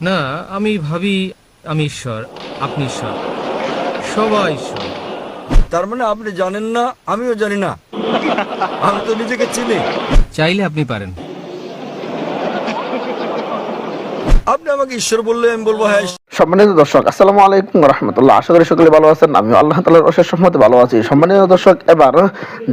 না আমি ভাবি আমি ঈশ্বর আপনি ঈশ্বর। সবাই ঈশ্বর। তার মানে আপনি জানেন না আমিও জানি না। আমি তো নিজেকে চিনি। চাইলে আপনি পারেন। আপনি আমাকে ঈশ্বর বললে আমি বলব হ্যাঁ সম্মানিত দর্শক, আসসালামু আলাইকুম রহমতুল্লাহ আশা করি সকলে ভালো আছেন আমি আল্লাহ তালার অশেষ সম্মতে ভালো আছি। সম্মানিত দর্শক, এবার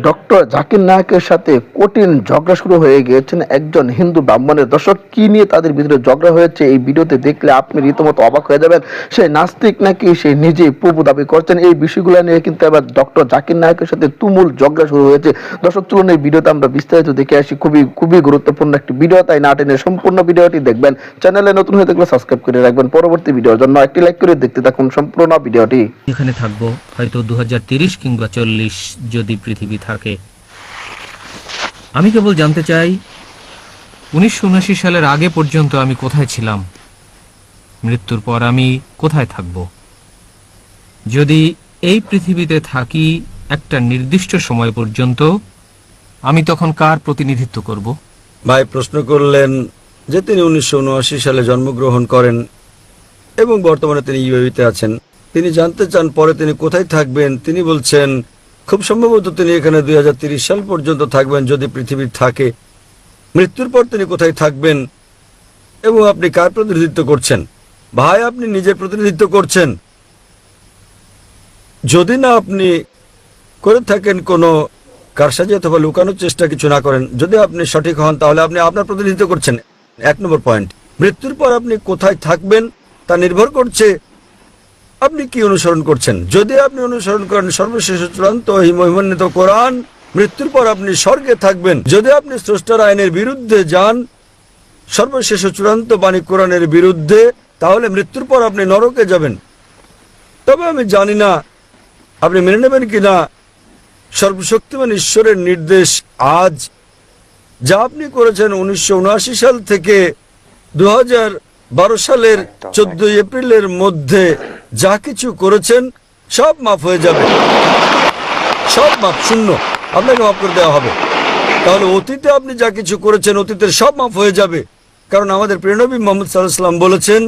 ডক্টর জাকির নায়কের সাথে কঠিন ঝগড়া শুরু হয়ে গিয়েছেন একজন হিন্দু ব্রাহ্মণের। দর্শক, কি নিয়ে তাদের ভিতরে ঝগড়া হয়েছে এই ভিডিওতে দেখলে আপনি রীতিমতো অবাক হয়ে যাবেন। সে নাস্তিক নাকি, সে নিজেই প্রভু দাবি করছেন, এই বিষয়গুলো নিয়ে কিন্তু এবার ডক্টর জাকির নায়কের সাথে তুমুল ঝগড়া শুরু হয়েছে। দর্শক, চলুন এই ভিডিওতে আমরা বিস্তারিত দেখে আসি। খুবই খুবই গুরুত্বপূর্ণ একটি ভিডিও, তাই না টেনে সম্পূর্ণ ভিডিওটি দেখবেন। চ্যানেলে নতুন হয়ে থাকলে সাবস্ক্রাইব করে রাখবেন। পরবর্তী ভিডিওর জন্য একটি লাইক করে দেখতে থাকুন সম্পূর্ণ ভিডিওটি। এখানে থাকব হয়তো দু কিংবা চল্লিশ যদি পৃথিবী থাকে। আমি কেবল জানতে চাই উনিশশো সালের আগে পর্যন্ত আমি কোথায় ছিলাম? মৃত্যুর পর আমি কোথায় থাকব? যদি এই পৃথিবীতে থাকি একটা নির্দিষ্ট সময় পর্যন্ত আমি তখন কার প্রতিনিধিত্ব করব? ভাই প্রশ্ন করলেন যে তিনি উনিশশো উনআশি সালে জন্মগ্রহণ করেন এবং বর্তমানে তিনি ইউএতে আছেন। তিনি জানতে চান পরে তিনি কোথায় থাকবেন। তিনি বলছেন, খুব সম্ভবত তিনি এখানে দুই সাল পর্যন্ত থাকবেন যদি পৃথিবীর থাকে। মৃত্যুর পর তিনি কোথায় থাকবেন এবং আপনি কার প্রতিনিধিত্ব করছেন? ভাই, আপনি নিজের প্রতিনিধিত্ব করছেন। যদি না আপনি করে থাকেন কোনো কারসাজি অথবা লুকানোর চেষ্টা কিছু না করেন, যদি আপনি সঠিক হন, তাহলে আপনি আপনার প্রতিনিধিত্ব করছেন। এক নম্বর পয়েন্ট। মৃত্যুর পর আপনি কোথায় থাকবেন? তা নির্ভর করছে আপনি কি অনুসরণ করছেন? যদি আপনি অনুসরণ করেন, সর্বশেষ চূড়ান্ত এই মহিমান্বিত কোরআন, মৃত্যুর পর আপনি স্বর্গে থাকবেন। যদি আপনি স্রষ্টার আইনের বিরুদ্ধে যান, সর্বশেষ চূড়ান্ত বাণী কোরআনের বিরুদ্ধে, তাহলে মৃত্যুর পর আপনি নরকে যাবেন। তবে আমি জানি না, আপনি মেনে নেবেন কি না সর্বশক্তিমান ঈশ্বরের নির্দেশ আজ, যা আপনি করেছেন উনিশশো উনআশি সাল থেকে দু হাজার সালের চোদ্দই এপ্রিলের মধ্যে যা কিছু করেছেন সব মাফ হয়ে যাবে। সব মাফ শূন্য। আপনাকে মাফ করে দেওয়া হবে। তাহলে অতীতে আপনি যা কিছু করেছেন অতীতের সব মাফ হয়ে যাবে। কারণ আমাদের প্রেরণবী মোহাম্মদ সাল্লাহাম বলেছেন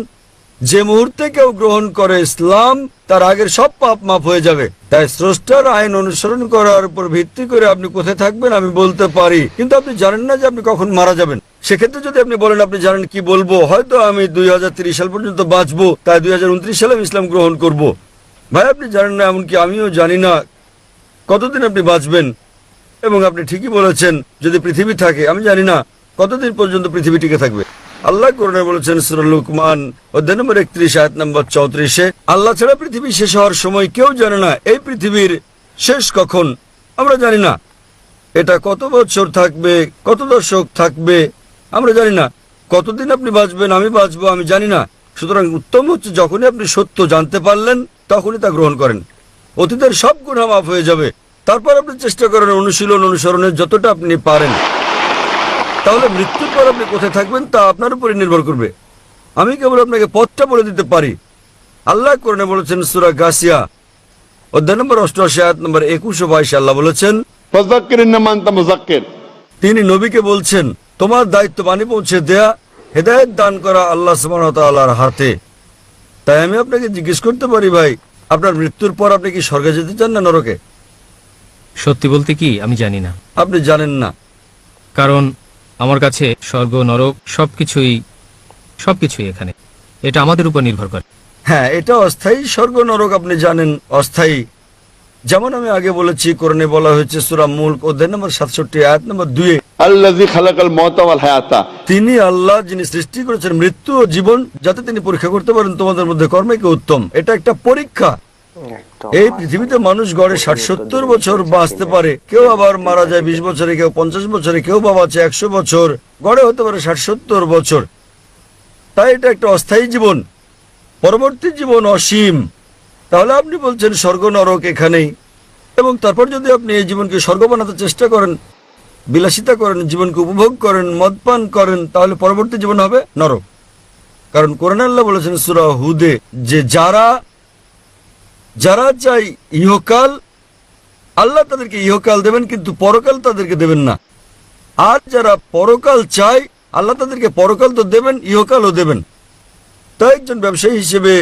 যে মুহূর্তে কেউ গ্রহণ করে ইসলাম, তার আগের সব পাপ মাফ হয়ে যাবে। তাই স্রষ্টার আইন অনুসরণ করার উপর ভিত্তি করে আপনি কোথায় থাকবেন আমি বলতে পারি। কিন্তু আপনি জানেন না যে আপনি কখন মারা যাবেন। সেক্ষেত্রে যদি আপনি বলেন, আপনি জানেন কি বলব? হয়তো আমি দুই সাল পর্যন্ত বাঁচবো, তাই দুই হাজার উনত্রিশ সালে আমি ইসলাম গ্রহণ করব। ভাই, আপনি জানেন না, এমনকি আমিও জানি না কতদিন আপনি বাঁচবেন। এবং আপনি ঠিকই বলেছেন, যদি পৃথিবী থাকে, আমি জানি না কতদিন পর্যন্ত পৃথিবী টিকে থাকবে। আল্লাহ করণে বলেছেন সুরুল লুকমান, অধ্যায় নম্বর একত্রিশ, আয়াত নম্বর চৌত্রিশে, আল্লাহ ছাড়া পৃথিবী শেষ হওয়ার সময় কেউ জানে না এই পৃথিবীর শেষ কখন। আমরা জানি না। এটা কত বছর থাকবে, কত দশক থাকবে, আমরা জানি না। কতদিন আপনি বাঁচবেন, আমি বাঁচবো, আমি জানি না। সুতরাং উত্তম হচ্ছে যখনই আপনি সত্য জানতে পারলেন, তখনই তা গ্রহণ করেন। অতীতের সব গুণা মাফ হয়ে যাবে। তারপর আপনি চেষ্টা করেন অনুশীলন, অনুসরণের যতটা আপনি পারেন। তাহলে মৃত্যুর পর আপনি কোথায় থাকবেন তা আপনার উপরে নির্ভর করবে। আমি কেবল আপনাকে পথটা বলে দিতে পারি। আল্লাহ করণে বলেছেন সুরা গাছিয়া অধ্যায় নম্বর অষ্টআশি আয়াত নম্বর একুশ ও বাইশ আল্লাহ বলেছেন তিনি নবীকে বলছেন তোমার দায়িত্ব বাণী পৌঁছে দেয়া হেদায়ত দান করা আল্লাহ সুবাহর হাতে। তাই আমি আপনাকে জিজ্ঞেস করতে পারি ভাই আপনার মৃত্যুর পর আপনি কি স্বর্গে যেতে চান না নরকে? সত্যি বলতে কি আমি জানি না। আপনি জানেন না। কারণ আমার কাছে স্বর্গ নরক সবকিছুই সবকিছুই এখানে। এটা আমাদের উপর নির্ভর করে। হ্যাঁ এটা অস্থায়ী। স্বর্গ নরক আপনি জানেন অস্থায়ী। যেমন আমি আগে বলেছি কোরআনে বলা হয়েছে সুরা মুল্ক অধ্যায় নম্বর সাতষট্টি আয়াত নম্বর দুয়ে মাউতা তিনি আল্লাহ যিনি সৃষ্টি করেছেন মৃত্যু ও জীবন যাতে তিনি পরীক্ষা করতে পারেন তোমাদের মধ্যে কর্মে কি উত্তম। এটা একটা পরীক্ষা। এই পৃথিবীতে মানুষ গড়ে ষাট সত্তর বছর বাঁচতে পারে। কেউ আবার মারা যায় বিশ বছরে, কেউ পঞ্চাশ বছরে, কেউ বা বাঁচে একশো বছর। গড়ে হতে পারে ষাট সত্তর বছর। তাই এটা একটা অস্থায়ী জীবন। পরবর্তী জীবন অসীম। তাহলে আপনি বলছেন স্বর্গ নরক এখানেই। এবং তারপর যদি আপনি এই জীবনকে স্বর্গ বানাতে চেষ্টা করেন, বিলাসিতা করেন, জীবনকে উপভোগ করেন, মদপান করেন, তাহলে পরবর্তী জীবন হবে নরক। কারণ কোরআন আল্লাহ বলেছেন সুরা হুদে, যে যারা যারা চাই ইহকাল, আল্লাহ তাদেরকে ইহকাল দেবেন, কিন্তু পরকাল তাদেরকে দেবেন না। আর যারা পরকাল চায়, আল্লাহ তাদেরকে পরকাল তো দেবেন, ইহকালও দেবেন। তাই একজন ব্যবসায়ী হিসেবে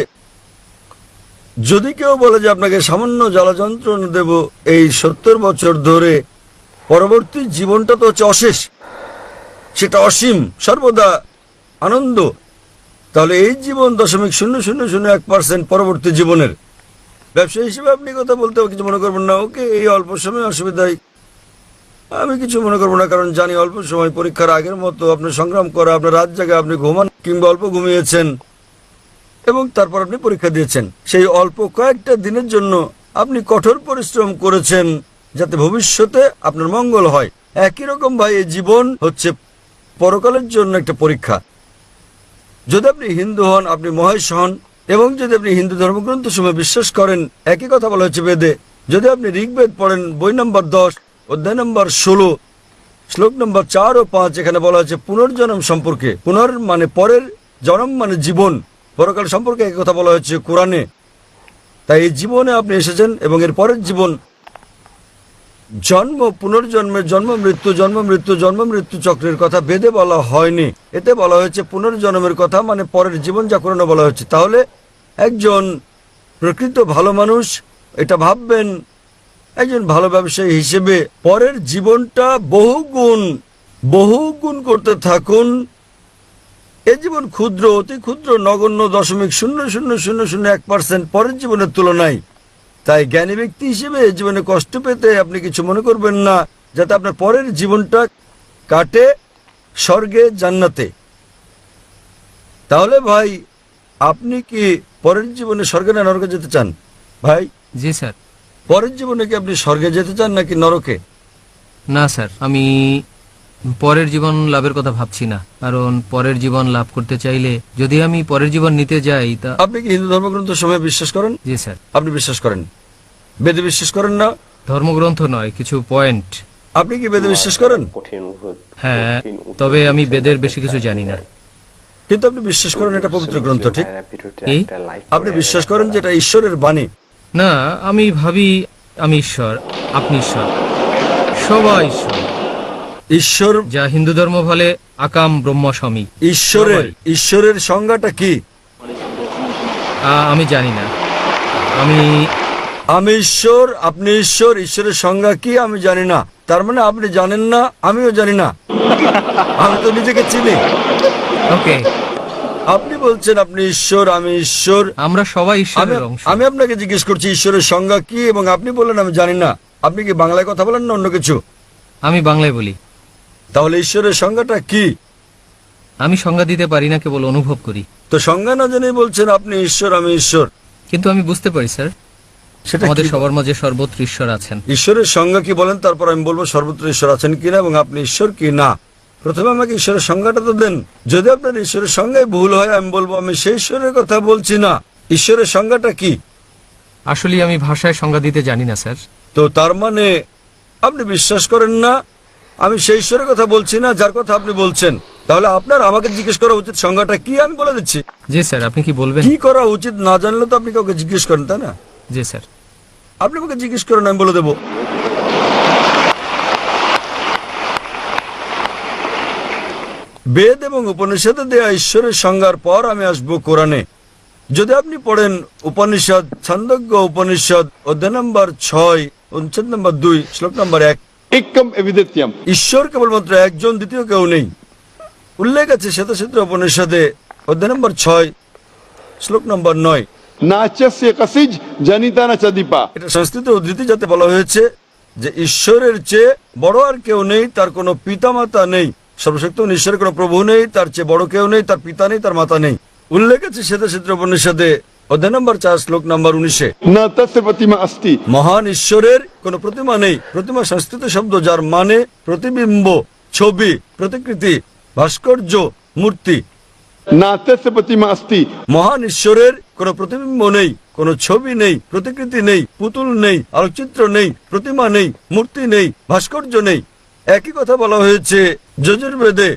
যদি কেউ বলে যে, আপনাকে সামান্য জ্বালাযন্ত্রণা দেব এই সত্তর বছর ধরে, পরবর্তী জীবনটা তো হচ্ছে অশেষ, সেটা অসীম, সর্বদা আনন্দ। তাহলে এই জীবন দশমিক শূন্য শূন্য শূন্য এক পার্সেন্ট পরবর্তী জীবনের। ব্যবসায়ী হিসেবে আপনি কথা বলতে কিছু মনে করবেন না। ওকে, এই অল্প সময় অসুবিধায় আমি কিছু মনে করব না, কারণ জানি অল্প সময় পরীক্ষার আগের মতো আপনার সংগ্রাম করা, আপনার রাত জায়গায় আপনি ঘুমান কিংবা অল্প ঘুমিয়েছেন এবং তারপর আপনি পরীক্ষা দিয়েছেন। সেই অল্প কয়েকটা দিনের জন্য আপনি কঠোর পরিশ্রম করেছেন যাতে ভবিষ্যতে আপনার মঙ্গল হয়। একই রকম ভাই, এই জীবন হচ্ছে পরকালের জন্য একটা পরীক্ষা। যদি আপনি হিন্দু হন, আপনি মহেশ হন এবং যদি আপনি হিন্দু ধর্মগ্রন্থ সময় বিশ্বাস করেন, একই কথা বলা হয়েছে বেদে। যদি আপনি ঋগ্বেদ পড়েন, বই নম্বর দশ, অধ্যায় নম্বর ষোলো, শ্লোক নম্বর চার ও পাঁচ, এখানে বলা হয়েছে পুনর্জন্ম সম্পর্কে। পুনর মানে পরের জনম মানে জীবন। পরকাল সম্পর্কে একই কথা বলা হয়েছে কোরআনে। তাই এই জীবনে আপনি এসেছেন এবং এর পরের জীবন জন্ম পুনর্জন্মের জন্ম, মৃত্যু জন্ম মৃত্যু জন্ম, মৃত্যু চক্রের কথা বেদে বলা হয়নি। এতে বলা হয়েছে পুনর্জন্মের কথা মানে পরের জীবন যা বলা হচ্ছে তাহলে একজন প্রকৃত ভালো মানুষ এটা ভাববেন, একজন ভালো ব্যবসায়ী হিসেবে পরের জীবনটা বহু গুণ বহু গুণ করতে থাকুন। এ জীবন ক্ষুদ্র, অতি ক্ষুদ্র, নগণ্য, দশমিক শূন্য শূন্য শূন্য শূন্য, এক পার্সেন্ট পরের জীবনের তুলনায়। তাই জ্ঞানী ব্যক্তি হিসেবে জীবনে কষ্ট পেতে আপনি কিছু মনে করবেন না যাতে আপনার পরের জীবনটা কাটে স্বর্গে জান্নাতে। তাহলে ভাই আপনি কি পরের জীবনে স্বর্গে না নরকে যেতে চান? ভাই? জি স্যার। পরের জীবনে কি আপনি স্বর্গে যেতে চান নাকি নরকে? না স্যার আমি পরের জীবন লাভের কথা ভাবছি না। কারণ পরের জীবন লাভ করতে চাইলে যদি আমি পরের জীবন নিতে যাই তা আপনি কি হিন্দু ধর্মগ্রন্থ সময় বিশ্বাস করেন? জি স্যার। আপনি বিশ্বাস করেন? বেদে বিশ্বাস করেন না? ধর্মগ্রন্থ নয় কিছু পয়েন্ট। আপনি কি বেদে বিশ্বাস করেন? হ্যাঁ তবে আমি বেদের বেশি কিছু জানি না। কিন্তু আপনি বিশ্বাস করেন এটা পবিত্র গ্রন্থ ঠিক? আপনি বিশ্বাস করেন যে এটা ঈশ্বরের বাণী? না আমি ভাবি আমি ঈশ্বর আপনি ঈশ্বর। সবাই ঈশ্বর। ঈশ্বর যা হিন্দু ধর্ম বলে আকাম ব্রহ্ম স্বামী। ঈশ্বরের ঈশ্বরের সংজ্ঞাটা কি? আমি জানি না। আমি আমি ঈশ্বর আপনি ঈশ্বর ঈশ্বরের সংজ্ঞা কি আমি জানি না। তার মানে আপনি জানেন না আমিও জানি না। আমি তো নিজেকে চিনি। ওকে। আপনি বলছেন আপনি ঈশ্বর আমি ঈশ্বর। আমরা সবাই ঈশ্বরের অংশ। আমি আপনাকে জিজ্ঞেস করছি ঈশ্বরের সংজ্ঞা কি এবং আপনি বললেন আমি জানি না। আপনি কি বাংলায় কথা বলেন না অন্য কিছু? আমি বাংলায় বলি। তাহলে ঈশ্বরের সংজ্ঞাটা কি? আমি সংজ্ঞা দিতে পারি না কেবল অনুভব করি। তো সংজ্ঞা না জেনেই বলছেন আপনি ঈশ্বর আমি ঈশ্বর। কিন্তু আমি বুঝতে পারি স্যার। সেটা আমাদের সবার মাঝে সর্বত্র ঈশ্বর আছেন। ঈশ্বরের সংজ্ঞা কি বলেন? তারপর আমি বলব সর্বত্র ঈশ্বর আছেন কিনা এবং আপনি ঈশ্বর কি না? প্রথমে আমাকে ঈশ্বরের সংজ্ঞাটা তো দেন। যদি আপনার ঈশ্বরের সংজ্ঞায় ভুল হয় আমি বলব আমি সেই ঈশ্বরের কথা বলছি না। ঈশ্বরের সংজ্ঞাটা কি? আসলে আমি ভাষায় সংজ্ঞা দিতে জানি না স্যার। তো তার মানে আপনি বিশ্বাস করেন না আমি সেই ঈশ্বরের কথা বলছি না যার কথা আপনি বলছেন। তাহলে আপনার আমাকে জিজ্ঞেস করা উচিত সংজ্ঞাটা কি আমি বলে দিচ্ছি? জি স্যার আপনি কি বলবেন? কি করা উচিত না জানলে তো আপনি কাউকে জিজ্ঞেস করেন তাই না? জি স্যার। আপনি আমাকে জিজ্ঞেস করেন আমি বলে দেবো। বেদ এবং উপনিষদে দেয়া ঈশ্বরের সংজ্ঞার পর আমি আসব কোরআনে। যদি আপনি পড়েন উপনিষদ ছন্দজ্ঞ উপনিষদ অধ্যায় নম্বর ছয় অনুচ্ছেদ নম্বর দুই শ্লোক নম্বর এক একম ঈশ্বর কেবলমাত্র একজন দ্বিতীয় কেউ নেই। উল্লেখ আছে শ্বেতসূত্র উপনিষদে অধ্যায় নম্বর ছয় শ্লোক নম্বর নয়। এটা সংস্কৃত যাতে বলা হয়েছে যে ঈশ্বরের চেয়ে আর কেউ নেই তার কোনো নেই। ঈশ্বরের কোনো প্রভু নেই তার চেয়ে বড় কেউ নেই তার পিতা নেই তার মাতা নেই। উল্লেখ আছে শ্বেতসূত্র উপনিষদে অধ্যায় নম্বর চার শ্লোক নম্বর উনিশে। না প্রতিমা আস্তি মহান ঈশ্বরের প্রতিমা নেই। প্রতিমা সংস্কৃত শব্দ যার মানে প্রতিবিম্ব ছবি প্রতিকৃতি ভাস্কর্য মূর্তি। না তস্য প্রতিমা আস্তি মহান ঈশ্বরের কোন প্রতিবিম্ব নেই কোন ছবি নেই প্রতিকৃতি নেই পুতুল নেই আলোকচিত্র নেই প্রতিমা নেই মূর্তি নেই ভাস্কর্য নেই। একই কথা বলা হয়েছে যজুর্বেদে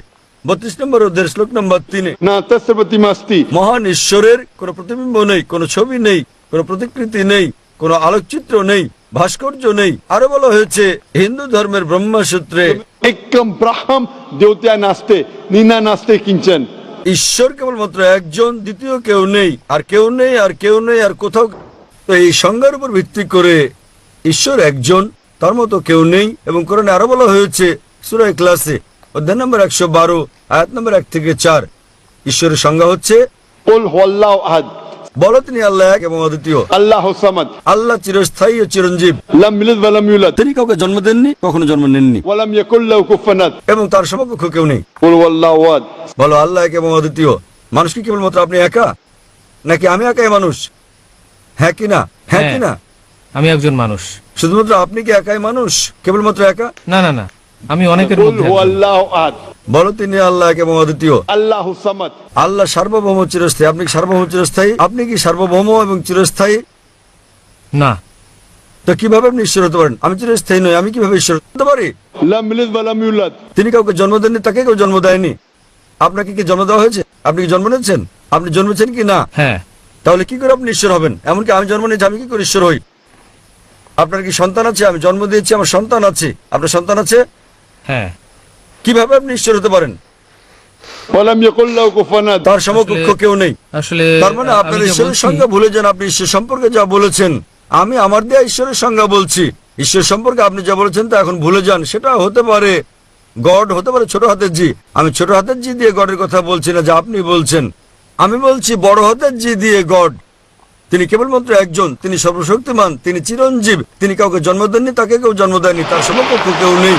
বত্রিশ নম্বর অধ্যায়ের শ্লোক নম্বর তিনে না তাস্তি মাস্তি। মহান ঈশ্বরের কোনো প্রতিবিম্ব নেই কোন ছবি নেই কোন প্রতিকৃতি নেই কোন আলোকচিত্র নেই ভাস্কর্য নেই। আরও বলা হয়েছে হিন্দু ধর্মের ব্রহ্মসূত্রে ঈশ্বর কেবলমাত্র একজন দ্বিতীয় কেউ নেই আর কেউ নেই আর কেউ নেই আর কোথাও তো এই সংজ্ঞার উপর ভিত্তি করে ঈশ্বর একজন তার মতো কেউ নেই এবং কোরআনে আরও বলা হয়েছে সুরায় ক্লাসে অধ্যায় নম্বর একশো বারো আয়াত নম্বর এক থেকে চার। ঈশ্বরের সংজ্ঞা হচ্ছে বলো তিনি আল্লাহ এক এবং অদ্বিতীয়। আল্লাহ সামাদ। আল্লাহ চিরস্থায়ী ও চিরঞ্জীব। লাম মিলাদ ওয়া লাম তিনি কাউকে জন্ম দেননি কখনো জন্ম নেননি। ওয়া লাম ইয়াকুল লাহু এবং তার সমকক্ষ কেউ নেই। কুল ওয়াল্লাহু আহাদ। বলো আল্লাহ এক এবং অদ্বিতীয়। মানুষ কি কেবলমাত্র আপনি একা? নাকি আমি একাই মানুষ? হ্যাঁ কি না? হ্যাঁ, হ্যাঁ কি না? আমি একজন মানুষ। শুধুমাত্র আপনি কি একাই মানুষ? কেবলমাত্র একা? না না না। আমি অনেকের বলো তিনি আল্লাহ এবং অদ্বিতীয়। আল্লাহ আল্লাহ সার্বভৌম চিরস্থায়ী। আপনি সার্বভৌম চিরস্থায়ী? আপনি কি সার্বভৌম এবং চিরস্থায়ী? না। তো কীভাবে আপনি ঈশ্বর হতে পারেন? আমি চিরস্থায়ী নই আমি কীভাবে ঈশ্বর হতে পারি? তিনি কাউকে জন্ম দেননি তাকে কেউ জন্ম দেয়নি। আপনাকে কি জন্ম দেওয়া হয়েছে? আপনি কি জন্ম নিয়েছেন? আপনি জন্মেছেন কি? না। হ্যাঁ। তাহলে কি করে আপনি ঈশ্বর হবেন? এমনকি আমি জন্ম নিয়েছি আমি কি করে ঈশ্বর হই? আপনার কি সন্তান আছে? আমি জন্ম দিয়েছি আমার সন্তান আছে। আপনার সন্তান আছে? কীভাবে আপনি ঈশ্বর হতে পারেন? তার সমকক্ষ কেউ নেই। তার মানে আপনার ঈশ্বরের সংজ্ঞা ভুলে যান আপনি ঈশ্বর সম্পর্কে যা বলেছেন। আমি আমার দিয়ে ঈশ্বরের সংজ্ঞা বলছি। ঈশ্বর সম্পর্কে আপনি যা বলেছেন তা এখন ভুলে যান। সেটা হতে পারে গড হতে পারে ছোট হাতের জি। আমি ছোট হাতের জি দিয়ে গডের কথা বলছি না যা আপনি বলছেন। আমি বলছি বড় হাতের জি দিয়ে গড। তিনি কেবলমাত্র একজন তিনি সর্বশক্তিমান তিনি চিরঞ্জীব। তিনি কাউকে জন্ম দেননি তাকে কেউ জন্ম দেয়নি তার সমকক্ষ কেউ নেই।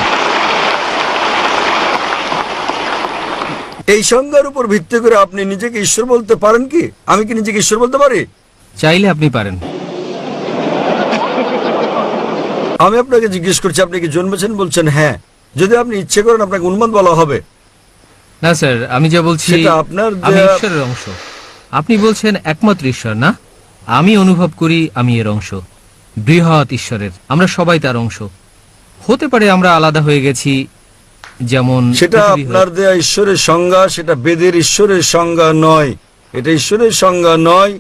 এই সংজ্ঞার উপর ভিত্তি করে আপনি নিজেকে ঈশ্বর বলতে পারেন কি? আমি কি নিজেকে ঈশ্বর বলতে পারি? চাইলে আপনি পারেন। আমি আপনাকে জিজ্ঞেস করছি আপনি কি জন্মেছেন বলছেন? হ্যাঁ। যদি আপনি ইচ্ছে করেন আপনাকে উন্মাদ বলা হবে। না স্যার আমি যা বলছি সেটা আপনার আমি দেয়া- ঈশ্বরের অংশ। আপনি বলছেন একমাত্র ঈশ্বর না? আমি অনুভব করি আমি এর অংশ। বৃহৎ ঈশ্বরের। আমরা সবাই তার অংশ। হতে পারে আমরা আলাদা হয়ে গেছি যেমন সেটা আপনার দেয়া ঈশ্বরের সংজ্ঞা সেটা বেদের ঈশ্বরের সংজ্ঞা নয়। এটা ঈশ্বরের সংজ্ঞা নয়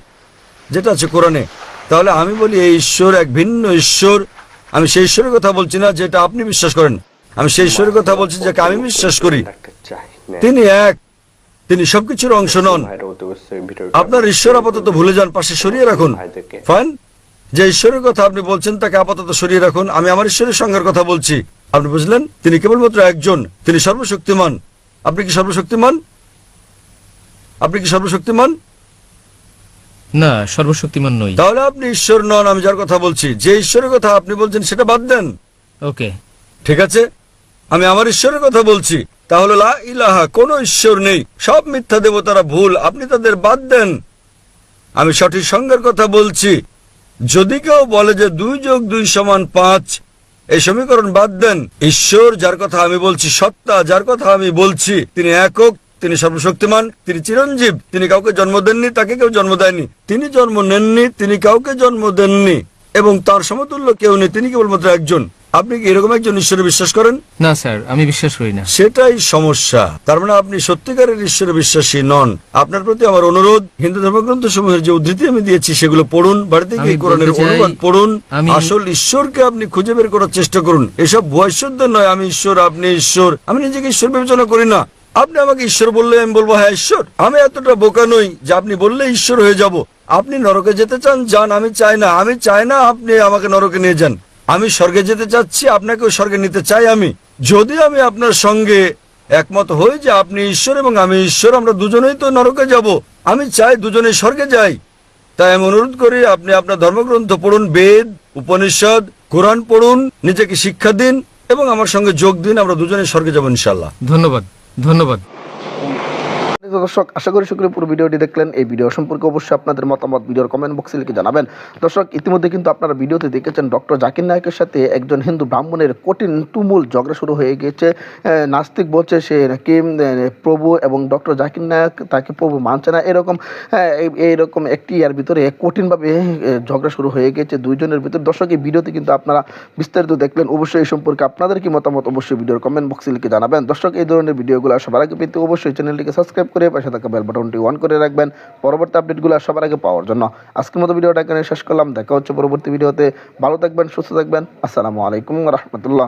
যেটা আছে কোরআনে। তাহলে আমি বলি এই ঈশ্বর এক ভিন্ন ঈশ্বর। আমি সেই ঈশ্বরের কথা বলছি না যেটা আপনি বিশ্বাস করেন। আমি সেই ঈশ্বরের কথা বলছি যাকে আমি বিশ্বাস করি। তিনি এক তিনি সবকিছুর অংশ নন। আপনার ঈশ্বর আপাতত ভুলে যান পাশে সরিয়ে রাখুন। ফাইন। যে ঈশ্বরের কথা আপনি বলছেন তাকে আপাতত সরিয়ে রাখুন। আমি আমার ঈশ্বরের সংজ্ঞার কথা বলছি। আপনি বুঝলেন? তিনি কেবলমাত্র একজন। তিনি সর্বশক্তিমান। আপনি কি সর্বশক্তিমান? আপনি কি সর্বশক্তিমান? না সর্বশক্তিমান নই। তাহলে আপনি ঈশ্বর নন আমি যার কথা বলছি। যে ঈশ্বরের কথা আপনি বলছেন সেটা বাদ দেন। ওকে। ঠিক আছে? আমি আমার ঈশ্বরের কথা বলছি। তাহলে লা ইলাহা কোনো ঈশ্বর নেই। সব মিথ্যা দেবতারা ভুল। আপনি তাদের বাদ দেন। আমি সঠিক সংজ্ঞার কথা বলছি। যদি কেউ বলে যে দুই যোগ দুই সমান পাঁচ এই সমীকরণ বাদ দেন। ঈশ্বর, যার কথা আমি বলছি, সত্তা, যার কথা আমি বলছি, তিনি একক, তিনি সর্বশক্তিমান, তিনি চিরঞ্জীব, তিনি কাউকে জন্ম দেননি, তাকে কেউ জন্ম দেয়নি। তিনি জন্ম নেননি, তিনি কাউকে জন্ম দেননি, এবং তার সমতুল্য কেউ নেই, তিনি কেবলমাত্র একজন। আপনি কি এরকম একজন ঈশ্বরে বিশ্বাস করেন? না স্যার আমি বিশ্বাস করি না। সেটাই সমস্যা। তার মানে আপনি সত্যিকারের ঈশ্বরে বিশ্বাসী নন। আপনার প্রতি আমার অনুরোধ হিন্দু ধর্মগ্রন্থ সমূহের যে উদ্ধৃতি আমি দিয়েছি সেগুলো পড়ুন বাড়িতে গিয়ে কোরআনের অনুবাদ পড়ুন। আসল ঈশ্বরকে আপনি খুঁজে বের করার চেষ্টা করুন। এসব ভয়সদ্য নয় আমি ঈশ্বর আপনি ঈশ্বর। আমি নিজেকে ঈশ্বর বিবেচনা করি না। আপনি আমাকে ঈশ্বর বললে আমি বলব হ্যাঁ ঈশ্বর। আমি এতটা বোকা নই যে আপনি বললে ঈশ্বর হয়ে যাব। আপনি নরকে যেতে চান যান আমি চাই না। আমি চাই না আপনি আমাকে নরকে নিয়ে যান। আমি স্বর্গে যেতে চাচ্ছি আপনাকেও স্বর্গে নিতে চাই আমি। যদি আমি আপনার সঙ্গে একমত হই যে আপনি ঈশ্বর এবং আমি ঈশ্বর, আমরা দুজনেই তো নরকে যাব, আমি চাই দুজনেই স্বর্গে যাই। তাই আমি অনুরোধ করি, আপনি আপনার ধর্মগ্রন্থ পড়ুন, বেদ, উপনিষদ, কোরআন পড়ুন, নিজেকে শিক্ষা দিন এবং আমার সঙ্গে যোগ দিন, আমরা দুজনেই স্বর্গে যাব ইনশাল্লাহ ধন্যবাদ ধন্যবাদ। দর্শক, আশা করি সকলে পুরো ভিডিওটি দেখলেন। এই ভিডিও সম্পর্কে অবশ্যই আপনাদের মতামত ভিডিওর কমেন্ট বক্সে লিখে জানাবেন। দর্শক, ইতিমধ্যে কিন্তু আপনারা ভিডিওতে দেখেছেন ডক্টর জাকির নায়কের সাথে একজন হিন্দু ব্রাহ্মণের কঠিন তুমুল ঝগড়া শুরু হয়ে গিয়েছে। নাস্তিক বলছে সে নাকি প্রভু এবং ডক্টর জাকির নায়ক তাকে প্রভু মানছে না। এরকম এই- এইরকম একটি ইয়ার ভিতরে কঠিনভাবে ঝগড়া শুরু হয়ে গিয়েছে দুইজনের ভিতরে। দর্শক, এই ভিডিওতে কিন্তু আপনারা বিস্তারিত দেখলেন। অবশ্যই এই সম্পর্কে আপনাদের কি মতামত অবশ্যই ভিডিওর কমেন্ট বক্সে লিখে জানাবেন। দর্শক, এই ধরনের ভিডিওগুলো সবার আগে পেতে অবশ্যই চ্যানেলটিকে সাবস্ক্রাইব করে পাশে থাকা বেল বাটনটি অন করে রাখবেন। পরবর্তী আপডেটগুলো সবার আগে পাওয়ার জন্য। আজকের মতো ভিডিওটা এখানে শেষ করলাম। দেখা হচ্ছে পরবর্তী ভিডিওতে। ভালো থাকবেন, সুস্থ থাকবেন। আসসালামু আলাইকুম রহমতুল্লাহ।